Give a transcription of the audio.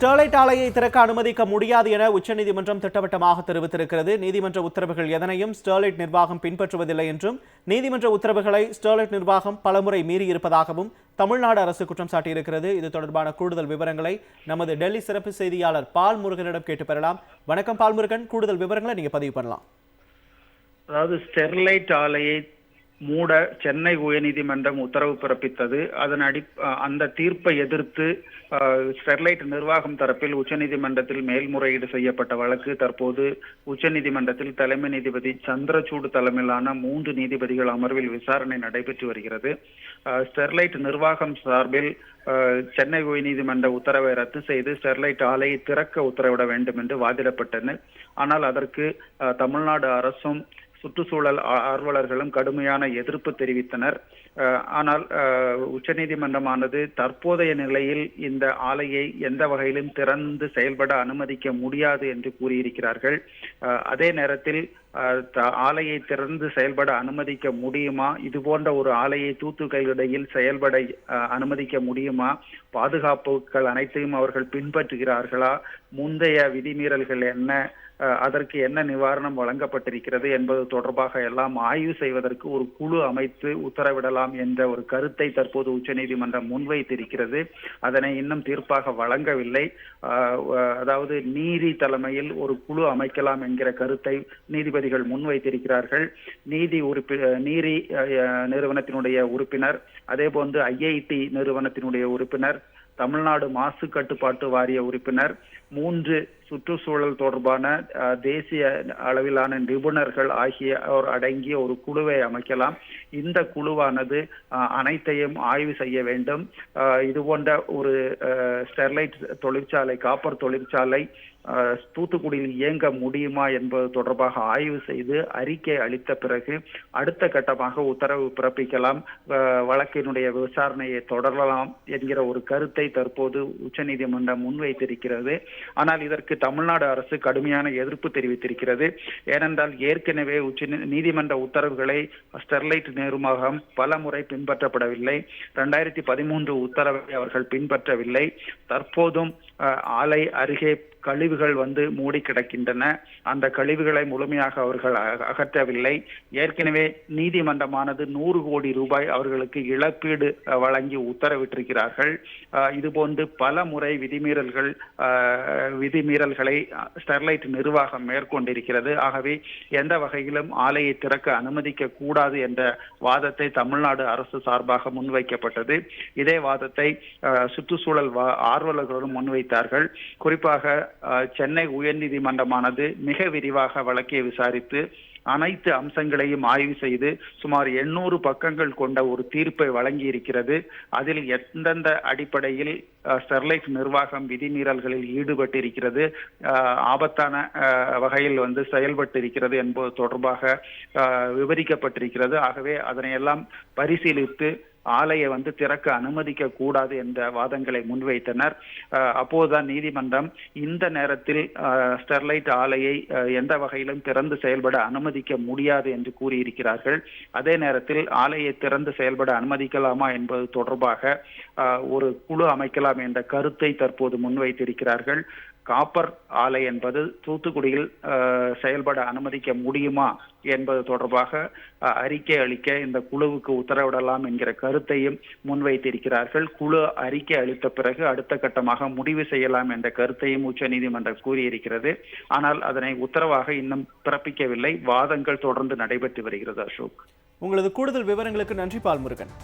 Sterlite ஆலையை திறக்க அனுமதிக்க முடியாது என உச்சநீதிமன்றம் திட்டவட்டமாக தெரிவித்திருக்கிறது. நீதிமன்ற உத்தரவுகள் எதனையும் ஸ்டெர்லைட் நிர்வாகம் பின்பற்றுவதில்லை என்றும் நீதிமன்ற உத்தரவுகளை ஸ்டெர்லைட் நிர்வாகம் பலமுறை மீறியிருப்பதாகவும் தமிழ்நாடு அரசு குற்றம் சாட்டியிருக்கிறது. இது தொடர்பான கூடுதல் விவரங்களை நமது டெல்லி சிறப்பு செய்தியாளர் பால் முருகனிடம் கேட்டு பெறலாம். வணக்கம் பால் முருகன். கூடுதல் விவரங்களை நீங்க பதிவு பண்ணலாம். அதாவது ஸ்டெர்லைட் ஆலையை மூட சென்னை உயர்நீதிமன்றம் உத்தரவு பிறப்பித்தது. அதன் அடி அந்த தீர்ப்பை எதிர்த்து ஸ்டெர்லைட் நிர்வாகம் தரப்பில் உச்சநீதிமன்றத்தில் மேல்முறையீடு செய்யப்பட்ட வழக்கு. தற்போது உச்சநீதிமன்றத்தில் தலைமை நீதிபதி சந்திரசூடு தலைமையிலான மூன்று நீதிபதிகள் அமர்வில் விசாரணை நடைபெற்று வருகிறது. ஸ்டெர்லைட் நிர்வாகம் சார்பில் சென்னை உயர்நீதிமன்ற உத்தரவை ரத்து செய்து ஸ்டெர்லைட் ஆலையை திறக்க உத்தரவிட வேண்டும் என்று வாதிடப்பட்டன. ஆனால் அதற்கு தமிழ்நாடு அரசும் சுற்றுச்சூழல் ஆர்வலர்களும் கடுமையான எதிர்ப்பு தெரிவித்தனர். ஆனால் அஹ், உச்சநீதிமன்றமானது தற்போதைய நிலையில் இந்த ஆலையை எந்த வகையிலும் திறந்து செயல்பட அனுமதிக்க முடியாது என்று கூறியிருக்கிறார்கள். அதே நேரத்தில் அஹ், த- ஆலையை திறந்து செயல்பட அனுமதிக்க முடியுமா? இது போன்ற ஒரு ஆலையை தூத்துக்கையிடையில் செயல்பட அஹ், அனுமதிக்க முடியுமா? பாதுகாப்புகள் அனைத்தையும் அவர்கள் பின்பற்றுகிறார்களா? முந்தைய விதிமீறல்கள் என்ன? அதற்கு என்ன நிவாரணம் வழங்கப்பட்டிருக்கிறது என்பது தொடர்பாக எல்லாம் ஆய்வு செய்வதற்கு ஒரு குழு அமைத்து உத்தரவிடலாம் என்ற ஒரு கருத்தை தற்போது உச்சநீதிமன்றம் முன்வைத்திருக்கிறது. அதனை இன்னும் தீர்ப்பாக வழங்கவில்லை. அதாவது நீதி தலைமையில் ஒரு குழு அமைக்கலாம் என்கிற கருத்தை நீதிபதிகள் முன்வைத்திருக்கிறார்கள். நீதி உறுப்பி நீதி நிறுவனத்தினுடைய உறுப்பினர் அதே போன்று ஐஐடி நிறுவனத்தினுடைய உறுப்பினர் தமிழ்நாடு மாசு கட்டுப்பாட்டு வாரிய உறுப்பினர் மூன்று சுற்றுச்சூழல் தொடர்பான தேசிய அளவிலான நிபுணர்கள் ஆகியோர் அடங்கிய ஒரு குழுவை அமைக்கலாம். இந்த குழுவானது அனைத்தையும் ஆய்வு செய்ய வேண்டும். இது போன்ற ஒரு ஸ்டெர்லைட் தொழிற்சாலை காப்பர் தொழிற்சாலை தூத்துக்குடியில் இயங்க முடியுமா என்பது தொடர்பாக ஆய்வு செய்து அறிக்கை அளித்த பிறகு அடுத்த கட்டமாக உத்தரவு பிறப்பிக்கலாம். வழக்கினுடைய விசாரணையை தொடரலாம் என்கிற ஒரு கருத்தை தற்போது உச்சநீதிமன்றம் முன்வைத்திருக்கிறது. ஆனால் இதற்கு தமிழ்நாடு அரசு கடுமையான எதிர்ப்பு தெரிவித்திருக்கிறது. ஏனென்றால் ஏற்கனவே உச்ச நீதிமன்ற உத்தரவுகளை ஸ்டெர்லைட் நிர்வாகம் பல முறை பின்பற்றப்படவில்லை. ரெண்டாயிரத்தி பதிமூன்று உத்தரவை அவர்கள் பின்பற்றவில்லை. தற்போதும் அஹ், ஆலை அருகே கழிவுகள் வந்து மூடி கிடக்கின்றன. அந்த கழிவுகளை முழுமையாக அவர்கள் அகற்றவில்லை. ஏற்கனவே நீதிமன்றமானது நூறு கோடி ரூபாய் அவர்களுக்கு இழப்பீடு வழங்கி உத்தரவிட்டிருக்கிறார்கள். இதுபோன்று பல முறை விதிமீறல்கள் விதிமீறல்களை ஸ்டெர்லைட் நிர்வாகம் மேற்கொண்டிருக்கிறது. ஆகவே எந்த வகையிலும் ஆலையை திறக்க அனுமதிக்க கூடாது என்ற வாதத்தை தமிழ்நாடு அரசு சார்பாக முன்வைக்கப்பட்டது. இதே வாதத்தை சுற்றுச்சூழல் வா- ஆர்வலர்களும் முன்வைத்தார்கள். குறிப்பாக சென்னை உயர்நீதிமன்றமானது மிக விரிவாக வழக்கை விசாரித்து அனைத்து அம்சங்களையும் ஆய்வு செய்து சுமார் எண்ணூறு பக்கங்கள் கொண்ட ஒரு தீர்ப்பை வழங்கி இருக்கிறது அதில் எந்தெந்த அடிப்படையில் ஸ்டெர்லைட் நிர்வாகம் விதிமீறல்களில் ஈடுபட்டிருக்கிறது ஆபத்தான வகையில் வந்து செயல்பட்டிருக்கிறது என்பது தொடர்பாக விவரிக்கப்பட்டிருக்கிறது. ஆகவே அதனையெல்லாம் பரிசீலித்து ஆலையை வந்து திறக்க அனுமதிக்க கூடாது என்ற வாதங்களை முன்வைத்தனர். அப்போதுதான் நீதிமன்றம் இந்த நேரத்தில் ஸ்டெர்லைட் ஆலையை எந்த வகையிலும் திறந்து செயல்பட அனுமதிக்க முடியாது என்று கூறியிருக்கிறார்கள். அதே நேரத்தில் ஆலையை திறந்து செயல்பட அனுமதிக்கலாமா என்பது தொடர்பாக ஒரு குழு அமைக்கலாம் என்ற கருத்தை தற்போது முன்வைத்திருக்கிறார்கள். காப்பர் ஆலை என்பது தூத்துக்குடியில் செயல்பட அனுமதிக்க முடியுமா என்பது தொடர்பாக அறிக்கை அளிக்க இந்த குழுவுக்கு உத்தரவிடலாம் என்கிற கருத்தையும் முன்வைத்திருக்கிறார்கள். குழு அறிக்கை அளித்த பிறகு அடுத்த கட்டமாக முடிவு செய்யலாம் என்ற கருத்தையும் உச்சநீதிமன்றம் கூறியிருக்கிறது. ஆனால் அதனை உத்தரவாக இன்னும் பிறப்பிக்கவில்லை. வாதங்கள் தொடர்ந்து நடைபெற்று வருகிறது அசோக். உங்களது கூடுதல் விவரங்களுக்கு நன்றி பால் முருகன்